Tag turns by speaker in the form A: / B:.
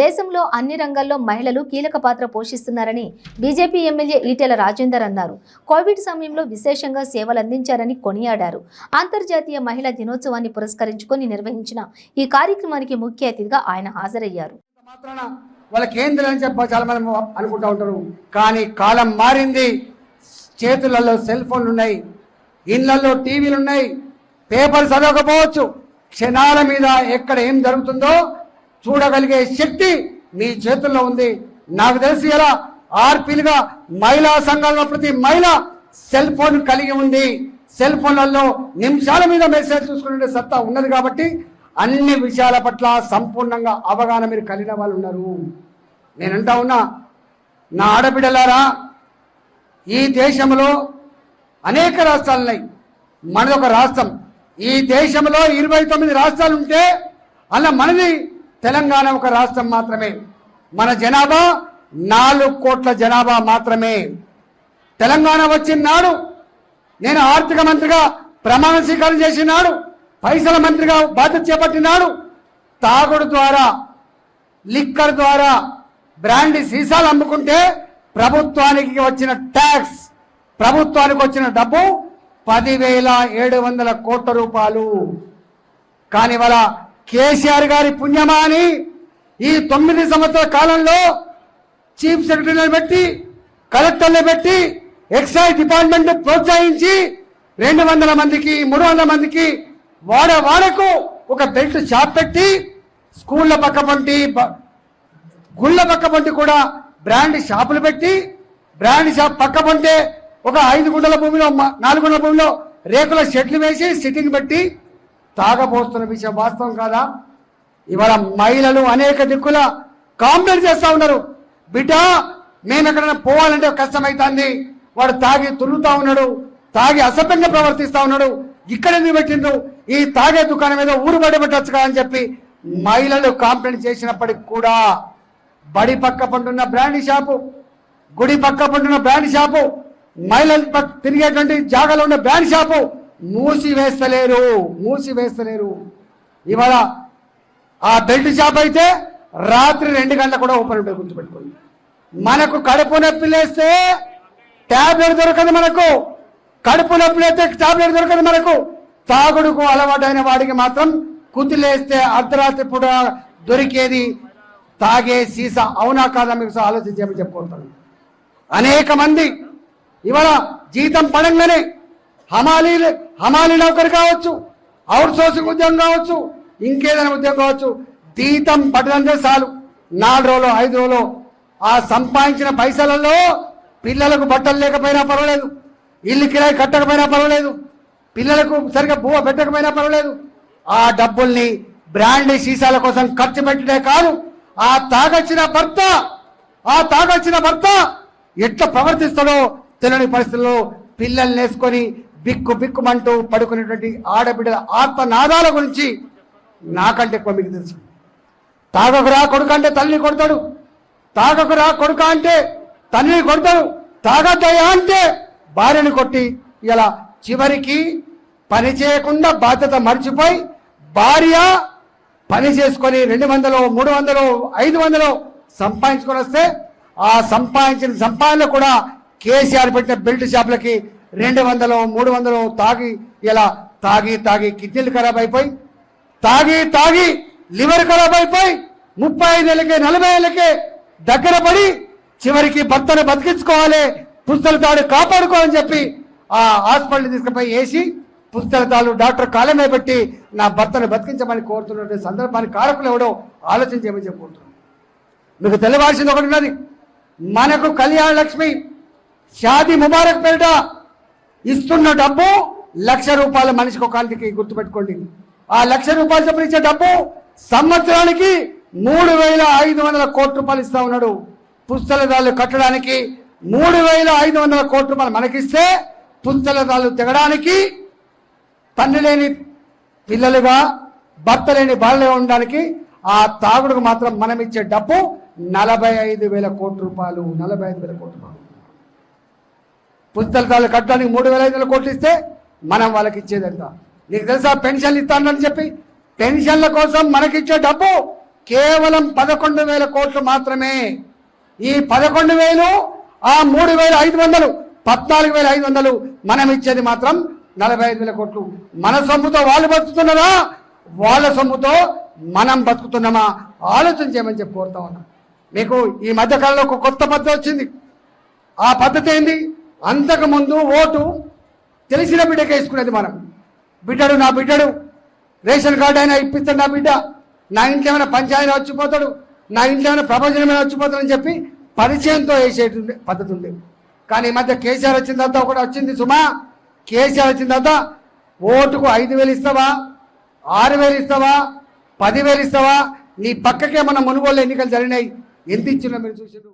A: దేశంలో అన్ని రంగాల్లో మహిళలు కీలక పాత్ర పోషిస్తున్నారని బీజేపీ ఎమ్మెల్యే ఈటెల రాజేందర్ అన్నారు. కోవిడ్ సమయంలో విశేషంగా సేవలు అందించారని కొనియాడారు. అంతర్జాతీయ మహిళా దినోత్సవాన్ని పురస్కరించుకొని నిర్వహించిన ఈ కార్యక్రమానికి ముఖ్య అతిథిగా ఆయన హాజరయ్యారు.
B: వాళ్ళ కేంద్రం ఏం చెప్ప చాలా మంది ఉంటారు. కానీ కాలం మారింది. చేతులలో సెల్ ఫోన్లు ఉన్నాయి. ఇళ్ళలో టీవీలు ఉన్నాయి. పేపర్ చదవకపోవచ్చు. క్షణాల మీద ఎక్కడ ఏం జరుగుతుందో చూడగలిగే శక్తి మీ చేతుల్లో ఉంది. నాకు తెలిసి ఎలా ఆర్పీలుగా మహిళా సంఘాలలో ప్రతి మహిళ సెల్ ఫోన్ కలిగి ఉంది సెల్ ఫోన్లలో నిమిషాల మీద మెసేజ్ చూసుకునే సత్తా ఉన్నది కాబట్టి అన్ని విషయాల పట్ల సంపూర్ణంగా అవగాహన మీరు కలిగిన వాళ్ళు ఉన్నారు. నేనంటా ఉన్నా నా ఆడబిడ్డలారా ఈ దేశంలో అనేక రాష్ట్రాలు ఉన్నాయి. మనది ఒక రాష్ట్రం. ఈ దేశంలో ఇరవై తొమ్మిది రాష్ట్రాలు ఉంటే అలా మనది తెలంగాణ ఒక రాష్ట్రం మాత్రమే. మన జనాభా నాలుగు కోట్ల జనాభా మాత్రమే. తెలంగాణ వచ్చిన నాడు నేను ఆర్థిక మంత్రిగా ప్రమాణ స్వీకారం చేసిన నాడు పైసల మంత్రిగా బాధ్యత చేపట్టినాడు తాగుడు ద్వారా లిక్కర్ ద్వారా బ్రాండ్ సీసాలు అమ్ముకుంటే ప్రభుత్వానికి వచ్చిన ట్యాక్స్ ప్రభుత్వానికి వచ్చిన డబ్బు పదివేల ఏడు వందల కోట్ల రూపాయలు. కానీ వాళ్ళ కేసీఆర్ గారి పుణ్యమా అని ఈ తొమ్మిది సంవత్సరాల కాలంలో చీఫ్ సెక్రటరీని పెట్టి కలెక్టర్లు పెట్టి ఎక్సైజ్ డిపార్ట్మెంట్ ప్రోత్సహించి రెండు వందల మందికి మూడు వందల మందికి వాడ వాడకు ఒక బెల్ట్ షాప్ పెట్టి స్కూళ్ళ పక్క పంటి గుళ్ళ పక్క పంటి కూడా బ్రాండ్ షాపులు పెట్టి బ్రాండ్ షాప్ పక్క పంటే ఒక ఐదు గుండల భూమిలో నాలుగు గుండల భూమిలో రేకుల షెడ్లు వేసి సిట్టింగ్ పెట్టి తాగబోస్తున్న విషయం వాస్తవం కాదా? ఇవాళ మహిళలు అనేక దిక్కుల కాంప్లైంట్ చేస్తూ ఉన్నారు. బిడ్డ మేము ఎక్కడైనా పోవాలంటే కష్టమవుతుంది వాడు తాగి తుల్లుతా ఉన్నాడు తాగి అసభ్యంగా ప్రవర్తిస్తూ ఉన్నాడు. ఇక్కడ ఎందుకు పెట్టిండు ఈ తాగే దుకాణం మీద ఊరు బడి పెట్టచ్చు కదా అని చెప్పి మహిళలు కాంప్లైంట్ చేసినప్పటికి కూడా బడి పక్క పండున్న బ్రాండ్ షాపు గుడి పక్క పండున్న బ్రాండ్ షాపు మహిళలు తిరిగేటువంటి జాగాలో ఉన్న బ్రాండ్ షాపు మూసివేస్తలేరు మూసివేస్తలేరు. ఇవాళ ఆ బెల్ట్ షాప్ అయితే రాత్రి రెండు గంటల కూడా ఓపెన్ ఉంటుంది గుర్తుపెట్టుకోండి. మనకు కడుపు నొప్పి లేస్తే ట్యాబ్లెట్ దొరకదు మనకు. కడుపు నొప్పి లేస్తే ట్యాబ్లెట్ దొరకదు మనకు. తాగుడుకు అలవాటైన వాడికి మాత్రం కుతిలేస్తే అర్ధరాత్రి పూట దొరికేది తాగే సీసా. అవునా కాదా మీకు ఆలోచించమని చెప్పుకుంటాను. అనేక మంది ఇవాళ జీతం పడంగానే హమాలీ హమాలీ నౌకరు కావచ్చు అవుట్ సోర్సింగ్ ఉద్యోగం కావచ్చు ఇంకేదైనా ఉద్యోగం కావచ్చు జీతం పడదంటే చాలు. నాలుగు రోజులు ఐదు రోజులు ఆ సంపాదించిన పైసలలో పిల్లలకు బట్టలు లేకపోయినా పర్వాలేదు ఇల్లు కిరాయి కట్టకపోయినా పర్వాలేదు పిల్లలకు సరిగ్గా బువ్వ పెట్టకపోయినా పర్వాలేదు. ఆ డబ్బుల్ని బ్రాండ్ సీసాల కోసం ఖర్చు పెట్టడే కాదు ఆ తాగొచ్చిన భర్త ఆ తాగొచ్చిన భర్త ఎట్లా ప్రవర్తిస్తాడో తెలియని పరిస్థితుల్లో పిల్లల్ని వేసుకొని బిక్కు బిక్కుమంటూ పడుకునేటువంటి ఆడబిడ్డల ఆత్మనాదాల గురించి నాకంటే ఎక్కువ మీకు తెలుసు. తాగకురా కొడుకు అంటే తల్లిని కొడతాడు. తాగకురా కొడుక అంటే తల్లిని కొడతాడు. తాగద్దయా అంటే భార్యని కొట్టి ఇలా చివరికి పని చేయకుండా బాధ్యత మర్చిపోయి భార్య పని చేసుకొని రెండు వందలు మూడు వందలు ఐదు వందలు సంపాదించుకొని వస్తే ఆ సంపాదించిన సంపాదన కూడా కేసీఆర్ పెట్టిన బెల్ట్ షాపులకి రెండు వందలు మూడు వందలు తాగి ఇలా తాగి తాగి కిడ్నీలు ఖరాబ్ అయిపోయి తాగి తాగి లివర్ ఖరాబ్ అయిపోయి ముప్పై ఐదేళ్ళకే నలభై ఏళ్ళకే దగ్గర పడి చివరికి భర్తను బతికించుకోవాలి పుస్తల తాడు కాపాడుకోవాలని చెప్పి ఆ హాస్పిటల్ తీసుకుపోయి వేసి పుస్తల తాడు డాక్టర్ కాలమే పెట్టి నా భర్తను బతికించమని కోరుతున్నటువంటి సందర్భానికి కారకులు ఎవడో ఆలోచన చేయమని చెప్పి మీకు తెలవాల్సింది ఒకటి ఉన్నది మనకు కళ్యాణ లక్ష్మి షాది ముబారక్ పేరిట ఇస్తున్న డబ్బు లక్ష రూపాయల మనిషికి ఒక గుర్తుపెట్టుకోండి. ఆ లక్ష రూపాయలు చొప్పున ఇచ్చే డబ్బు సంవత్సరానికి మూడు వేల ఐదు వందల కోట్ల రూపాయలు ఇస్తా ఉన్నాడు. పుస్తలదాలు కట్టడానికి మూడు వేల ఐదు వందల కోట్ల రూపాయలు మనకిస్తే పుస్తలదాలు తెగడానికి తండ్రి లేని పిల్లలుగా భర్త లేని బాలుగా ఉండడానికి ఆ తాగుడుకు మాత్రం మనం ఇచ్చే డబ్బు నలభై ఐదు వేల కోట్ల రూపాయలు నలభై ఐదు వేల కోట్ల రూపాయలు. పుస్తకాలు కట్టడానికి మూడు వేల ఐదు వందల కోట్లు ఇస్తే మనం వాళ్ళకి ఇచ్చేది నీకు తెలుసా పెన్షన్లు ఇస్తానని చెప్పి? పెన్షన్ల కోసం మనకిచ్చే డబ్బు కేవలం పదకొండు వేల కోట్లు మాత్రమే. ఈ పదకొండు వేలు ఆ మూడు వేల ఐదు వందలు పద్నాలుగు వేల ఐదు వందలు మనం ఇచ్చేది మాత్రం నలభై ఐదు వేల కోట్లు. మన సొమ్ముతో వాళ్ళు బతుకుతున్నారా? వాళ్ళ సొమ్ముతో మనం బతుకుతున్నామా? ఆలోచన చేయమని చెప్పి కోరుతా ఉన్నా. మీకు ఈ మధ్య కాలంలో ఒక కొత్త పద్ధతి వచ్చింది. ఆ పద్ధతి ఏంది? అంతకుముందు ఓటు తెలిసిన బిడ్డకే వేసుకునేది మనం. బిడ్డడు నా బిడ్డడు. రేషన్ కార్డు అయినా ఇప్పిస్తాడు నా బిడ్డ. నా ఇంట్లో ఏమైనా పంచాయతీ వచ్చిపోతాడు. నా ఇంట్లో ఏమైనా ప్రపంచమైనా వచ్చిపోతాడని చెప్పి పరిచయంతో వేసే పద్ధతి ఉంది కానీ ఈ మధ్య కేసీఆర్ వచ్చిన తర్వాత ఒకటి వచ్చింది సుమా. కేసీఆర్ వచ్చిన తర్వాత ఓటుకు ఐదు వేలు ఇస్తావా? ఆరు వేలు ఇస్తావా? పదివేలు ఇస్తావా? నీ పక్కకే మన మునుగోలు ఎన్నికలు జరిగినాయి. ఎంత ఇచ్చినా మీరు చూసారు